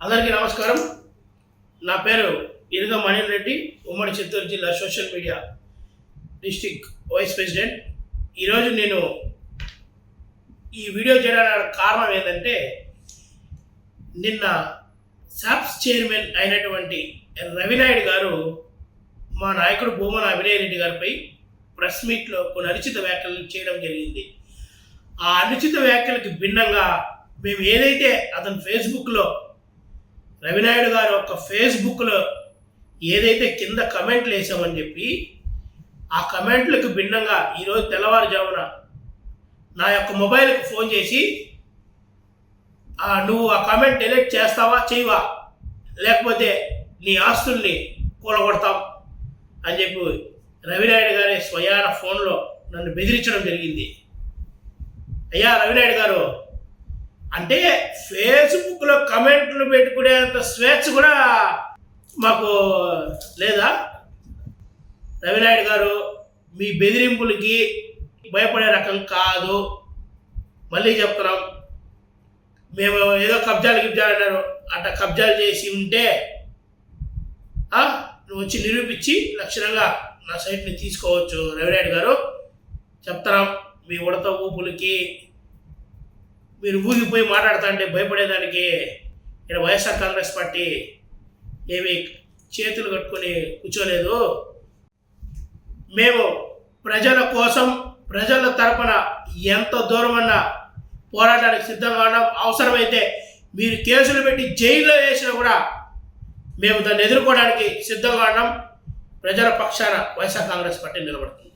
అందరికీ నమస్కారం. నా పేరు ఇరుగ మణిల్ రెడ్డి ఉమ్మడి చిత్తూరు జిల్లా social media district vice president. ఈరోజు నేను ఈ వీడియో చేయడానికి కారణం ఏంటంటే నిన్న సాప్స్ చైర్మన్ అయినటువంటి రవినాయుడు గారు మా నాయకుడు భూమన అభినయ్ రెడ్డి గారిపై ప్రెస్ మీట్లో కొన్ని అనుచిత వ్యాఖ్యలు చేయడం జరిగింది. ఆ అనుచిత వ్యాఖ్యలకు భిన్నంగా మేము ఏదైతే అతను ఫేస్బుక్లో రవినాయుడు గారు ఒక ఫేస్బుక్లో ఏదైతే కింద కమెంట్లు వేసామని చెప్పి ఆ కమెంట్లకు భిన్నంగా ఈరోజు తెల్లవారుజామున నా యొక్క మొబైల్కి ఫోన్ చేసి నువ్వు ఆ కమెంట్ డిలీట్ చేస్తావా? చేయవా? లేకపోతే నీ ఆస్తుల్ని కూలగొడతాం. అని చెప్పి రవినాయుడు గారి స్వయాన ఫోన్లో నన్ను బెదిరించడం జరిగింది. అయ్యా రవినాయుడు గారు అంటే ఫేస్బుక్లో కమెంట్లు పెట్టుకునేంత స్వేచ్ఛ కూడా మాకు లేదా? రవినాయుడు గారు మీ బెదిరింపులకి భయపడే రకం కాదు. మళ్ళీ చెప్తున్నాం. మేము ఏదో కబ్జాలు గిబ్జాలు అన్నారు. అట్లా కబ్జాలు చేసి ఉంటే నువ్వు వచ్చి నిరూపించి లక్షణంగా నా సైట్ని తీసుకోవచ్చు రవినాయుడు గారు. చెప్తున్నాం. మీ ఉడత ఊపులకి మీరు ఊగిపోయి మాట్లాడుతా అంటే భయపడేదానికి ఇక్కడ వైఎస్ఆర్ కాంగ్రెస్ పార్టీ ఏమి చేతులు కట్టుకొని కూర్చోలేదు. మేము ప్రజల కోసం ప్రజల తరపున ఎంత దూరమన్నా పోరాటానికి సిద్ధంగా ఉండడం అవసరమైతే మీరు కేసులు పెట్టి జైల్లో వేసినా కూడా మేము దాన్ని ఎదుర్కోవడానికి సిద్ధంగా ఉండడం ప్రజల పక్షాన వైఎస్ఆర్ కాంగ్రెస్ పార్టీ నిలబడుతుంది.